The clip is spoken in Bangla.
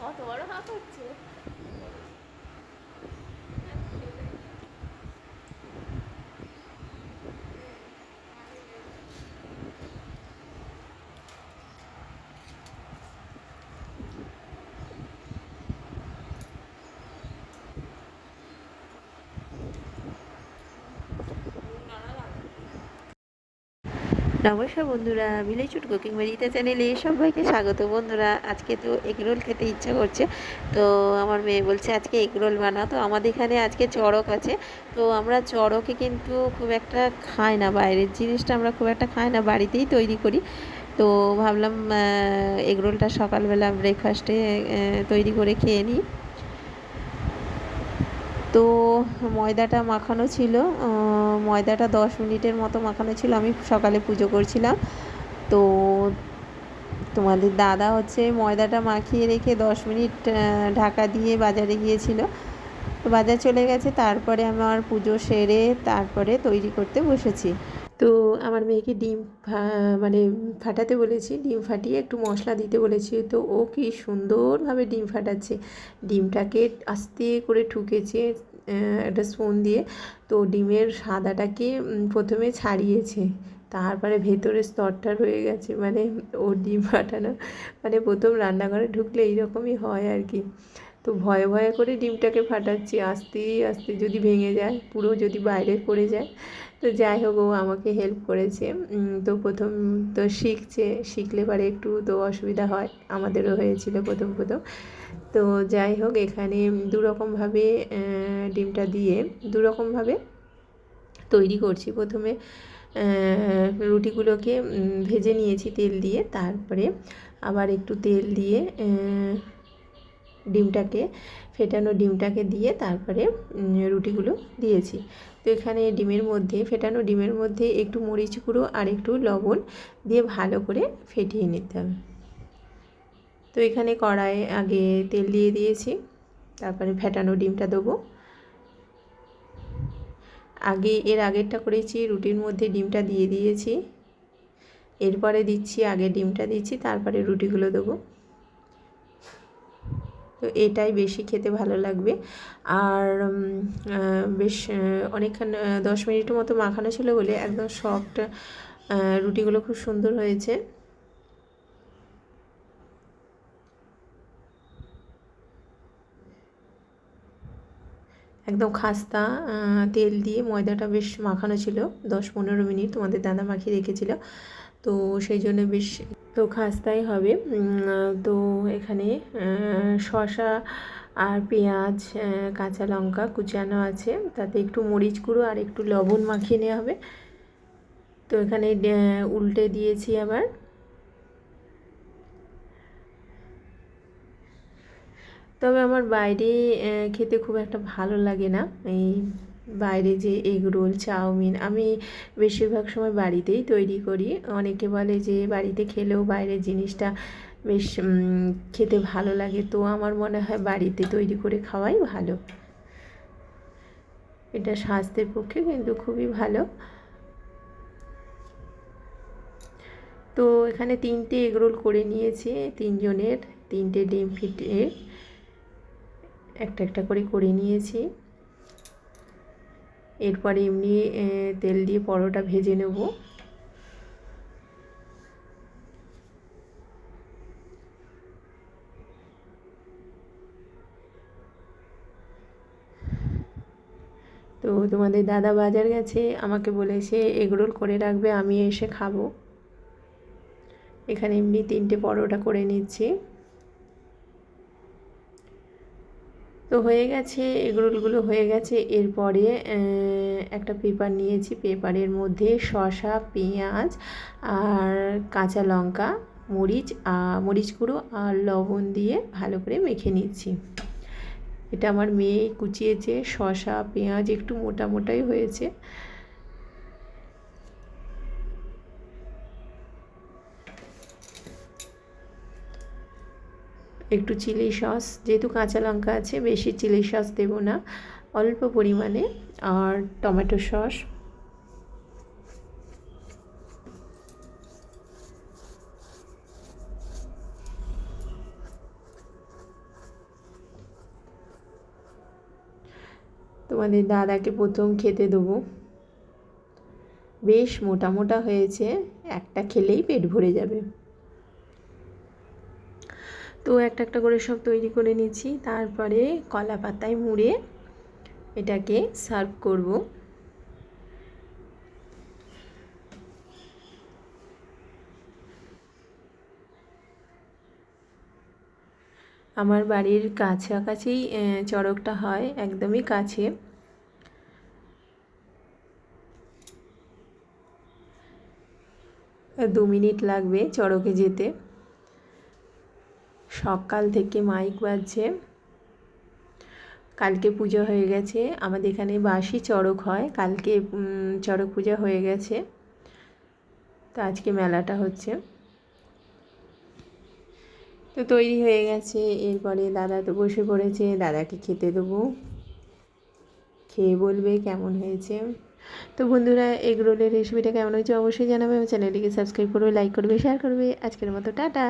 কত বড় হাঁক করছে নমস্কার বন্ধুরা ভিলেজ ফুড কুকিং বাড়িতে চ্যানেলে সবাইকে স্বাগত বন্ধুরা। আজকে তো এগরোল খেতে ইচ্ছা করছে। তো আমার মেয়ে বলছে, আজকে এগরোল বানাও। তো আমাদের এখানে আজকে চড়ক আছে। তো আমরা চড়কে কিন্তু খুব একটা খাই না বাইরের জিনিসটা, আমরা খুব একটা খাই না, বাড়িতেই তৈরি করি। তো ভাবলাম এগরোলটা সকালবেলা ব্রেকফাস্টে তৈরি করে খেয়ে নিই। তো ময়দাটা মাখানো ছিল ময়দাটা দশ মিনিটের মতো মাখানো ছিল, আমি সকালে পুজো করছিলাম। তো তোমাদের দাদা হচ্ছে ময়দাটা মাখিয়ে রেখে দশ মিনিট ঢাকা দিয়ে বাজারে গিয়েছিল। বাজার চলে গেছে, তারপরে আমার পুজো সেরে তারপরে তৈরি করতে বসেছি। তো আমার মেয়েকে ডিম মানে ফাটাতে বলেছি, ডিম ফাটিয়ে একটু মশলা দিতে বলেছি, তো ও কি সুন্দরভাবে ডিম ফাটাচ্ছে। ডিমটাকে আস্তে করে ঠুকেছে একটা স্পুন দিয়ে তো ডিমের সাদাটাকে প্রথমে ছাড়িয়েছে। তারপরে ভেতরের স্তরটা রয়ে গেছে। মানে ও ডিম ফাটানো মানে প্রথম রান্নাঘরে ঢুকলে এইরকমই হয় আর কি। তো ভয়ে ভয়ে করে ডিমটাকে ফাটাচ্ছি আস্তে আস্তে যদি ভেঙে যায়, পুরো যদি বাইরে পড়ে যায়। তো যাই হোক, ও আমাকে হেল্প করেছে। তো প্রথম তো শিখছে, শিখলে পারে একটু তো অসুবিধা হয়, আমাদেরও হয়েছিল প্রথম প্রথম। তো যাই হোক, এখানে দুরকমভাবে ডিমটা দিয়ে দুরকমভাবে তৈরি করছি। প্রথমে রুটিগুলোকে ভেজে নিয়েছি তেল দিয়ে। তারপরে আবার একটু তেল দিয়ে ডিমটাকে, ফেটানো ডিমটাকে দিয়ে তারপরে রুটিগুলো দিয়েছি। তো এখানে ডিমের মধ্যে, ফেটানো ডিমের মধ্যে একটু মরিচ গুঁড়ো আর একটু লবণ দিয়ে ভালো করে ফেটিয়ে নিতে হবে। তো এখানে কড়াইয়ে আগে তেল দিয়ে দিয়েছি, তারপরে ফেটানো ডিমটা দেবো। আগে এর আগেরটা করেছি, রুটির মধ্যে ডিমটা দিয়ে দিয়েছি। এরপরে দিচ্ছি, আগে ডিমটা দিচ্ছি, তারপরে রুটিগুলো দেবো। তো এটাই বেশি খেতে ভালো লাগবে। আর বেশ অনেকক্ষণ দশ মিনিটের মতো মাখানো ছিল বলে একদম সফট রুটিগুলো খুব সুন্দর হয়েছে। একদম খাস্তা তেল দিয়ে ময়দাটা বেশ মাখানো ছিল। দশ পনেরো মিনিট তোমাদের দাদা মাখিয়ে রেখেছিল। তো সেই জন্য বেশ তো খাস্তাই হবে। তো এখানে শশা আর পেঁয়াজ কাঁচা লঙ্কা কুচানো আছে। তাতে একটু মরিচ গুঁড়ো আর একটু লবণ মাখিয়ে নেওয়া হবে। তো এখানে উল্টে দিয়েছি আবার। তবে আমার বাইরে খেতে খুব একটা ভালো লাগে না। এই বাইরে যে এগ রোল, চাউমিন আমি বেশিরভাগ সময় বাড়িতেই তৈরি করি। অনেকে বলে যে বাড়িতে খেলেও বাইরের জিনিসটা বেশ খেতে ভালো লাগে। তো আমার মনে হয় বাড়িতে তৈরি করে খাওয়াই ভালো। এটা স্বাস্থ্যের পক্ষে কিন্তু খুবই ভালো। তো এখানে তিনটে এগরোল করে নিয়েছি তিনজনের। তিনটে ডিম ফিটে একটা একটা করে করে নিয়েছি। এরপরে এমনি তেল দিয়ে পরোটা ভেজে নেব। তো তোমাদের দাদা বাজার গেছে, আমাকে বলেছে এগরোল করে রাখবে, আমি এসে খাব। এখানে এমনি তিনটে পরোটা করে নিচ্ছি। তো হয়ে গেছে, এগরোলগুলো হয়ে গেছে। এরপরে একটা পেপার নিয়েছি। পেপারের মধ্যে শসা, পেঁয়াজ আর কাঁচা লঙ্কা, মরিচ মরিচ গুঁড়ো আর লবণ দিয়ে ভালো করে মেখে নিচ্ছি। এটা আমার মেয়ে কুচিয়েছে, শসা, পেঁয়াজ একটু মোটা মোটাই হয়েছে। একটু চিলি সস, যেহেতু কাঁচা লঙ্কা আছে, বেশি চিলি সস দেব না, অল্প পরিমাণে, আর টমেটো সস। তোমাদের দাদাকে প্রথম খেতে দেবো। বেশ মোটা মোটা হয়েছে, একটা খেলেই পেট ভরে যাবে। তো একটা একটা করে সব তৈরি করে নিচ্ছি। তারপরে কলা পাতায় মুড়ে এটাকে সার্ভ করব। আমার বাড়ির কাছাকাছি চড়কটা হয়, একদমই কাছে। দু মিনিট লাগবে চড়কে যেতে। সকাল থেকে মাইক বাজছে। কালকে পুজো হয়ে গেছে। আমাদের এখানে বাসি চড়ক হয়। কালকে চড়ক পূজা হয়ে গেছে। তো আজকে মেলাটা হচ্ছে। তো তৈরি হয়ে গেছে। এরপরে দাদা তো বসে পড়েছে। দাদাকে খেতে দেবো। খেয়ে বলবে কেমন হয়েছে। তো বন্ধুরা, এগ রোলের রেসিপিটা কেমন হয়েছে অবশ্যই জানাবে। আমার চ্যানেলটিকে সাবস্ক্রাইব করবে, লাইক করবে শেয়ার করবে। আজকের মতো, টাটা!